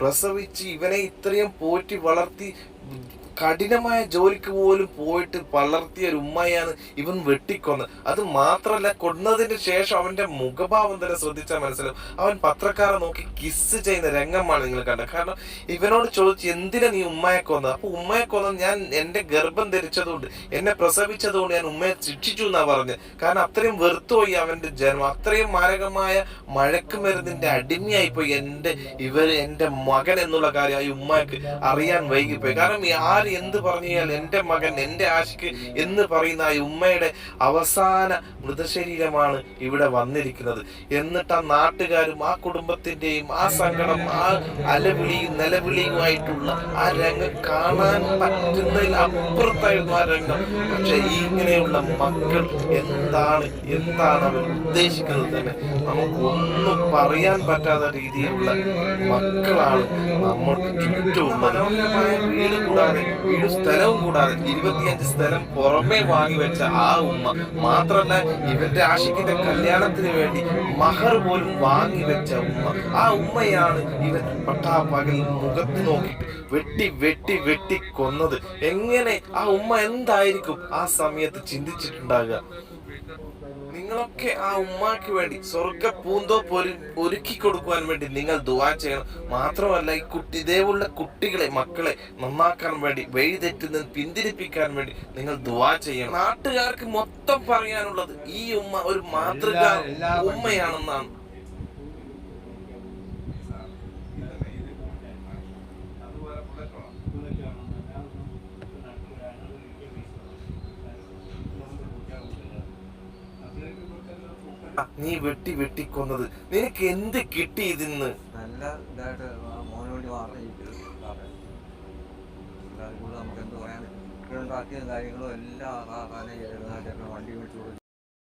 പ്രസവിച്ച് ഇവനെ ഇത്രയും പോറ്റി വളർത്തി കഠിനമായ ജോലിക്ക് പോലും പോയിട്ട് പലർത്തിയ ഒരു ഉമ്മയാണ് ഇവൻ വെട്ടിക്കൊന്ന് അത് മാത്രല്ല കൊന്നതിന് ശേഷം അവന്റെ മുഖഭാവം തന്നെ ശ്രദ്ധിച്ചാൽ മനസ്സിലാവും. അവൻ പത്രക്കാരെ നോക്കി കിസ് ചെയ്യുന്ന രംഗമാണ് നിങ്ങൾ കണ്ടത്. കാരണം ഇവനോട് ചോദിച്ചു എന്തിനാ നീ ഉമ്മയെ കൊന്നത്? അപ്പൊ ഉമ്മയെ കൊന്നത് ഞാൻ എന്റെ ഗർഭം ധരിച്ചതുകൊണ്ട് എന്നെ പ്രസവിച്ചതുകൊണ്ട് ഞാൻ ഉമ്മയെ ശിക്ഷിച്ചു എന്നാ പറഞ്ഞത്. കാരണം അത്രയും വെറുത്തുപോയി അവന്റെ ജന്മം അത്രയും മാരകമായ മഴക്കുമരുന്നിന്റെ അടിമയായി പോയി എന്റെ ഇവർ എന്റെ മകൻ എന്നുള്ള കാര്യം ആ ഉമ്മയ്ക്ക് അറിയാൻ വൈകിപ്പോയി. കാരണം ഈ ആര് എന്ത് പറഞ്ഞാൽ എന്റെ മകൻ എന്റെ ആശിക്ക് എന്ന് പറയുന്ന ആ ഉമ്മയുടെ അവസാന മൃതശരീരമാണ് ഇവിടെ വന്നിരിക്കുന്നത്. എന്നിട്ട് ആ നാട്ടുകാരും ആ കുടുംബത്തിന്റെയും ആ സങ്കടം ആ അലവിളിയും നിലവിളിയുമായിട്ടുള്ള ആ രംഗം കാണാൻ പറ്റുന്നതിൽ അപ്പുറത്തായിരുന്നു ആ രംഗം. പക്ഷെ ഇങ്ങനെയുള്ള മക്കൾ എന്താണ്? എന്താണ് അവർ ഉദ്ദേശിക്കുന്നത് തന്നെ? നമുക്ക് ഒന്നും പറയാൻ പറ്റാത്ത രീതിയിലുള്ള മക്കളാണ് നമ്മൾ ചുറ്റുമുള്ളത്. വീട് കൂടാതെ വീട് സ്ഥലവും കൂടാതെ ഇരുപത്തിയഞ്ച് സ്ഥലം പുറമേ വാങ്ങി വെച്ച ആ ഉമ്മ മാത്രമല്ല ഇവന്റെ ആഷിക്കിന്റെ കല്യാണത്തിന് വേണ്ടി മഹർ പോലും വാങ്ങി വെച്ച ഉമ്മ. ആ ഉമ്മയാണ് ഇവൻ പട്ടാപ്പകൽ മുഖത്ത് നോക്കി വെട്ടി വെട്ടി വെട്ടി കൊന്നത്. എങ്ങനെ ആ ഉമ്മ എന്തായിരിക്കും ആ സമയത്ത് ചിന്തിച്ചിട്ടുണ്ടാകുക നിങ്ങളൊക്കെ ആ ഉമ്മാക്ക് വേണ്ടി സ്വർഗ പൂന്തോ പോലെ ഒരുക്കി കൊടുക്കുവാൻ വേണ്ടി നിങ്ങൾ ദുവാ ചെയ്യണം. മാത്രമല്ല ഈ കുട്ടി ഇതേപോലുള്ള കുട്ടികളെ മക്കളെ നന്നാക്കാൻ വേണ്ടി വഴിതെറ്റുന്ന പിന്തിരിപ്പിക്കാൻ വേണ്ടി നിങ്ങൾ ദുവാ ചെയ്യണം. നാട്ടുകാർക്ക് മൊത്തം പറയാനുള്ളത് ഈ ഉമ്മ ഒരു മാതൃക ഉമ്മയാണെന്നാണ്. നീ വെട്ടി വെട്ടിക്കൊന്നത് നിനക്ക് എന്ത് കിട്ടി ഇതിന്ന് നല്ല ഇതായിട്ട് മോനോട് നമുക്ക് എന്ത് പറയാൻ കാര്യങ്ങളും എല്ലാം വണ്ടി കൊടുത്തു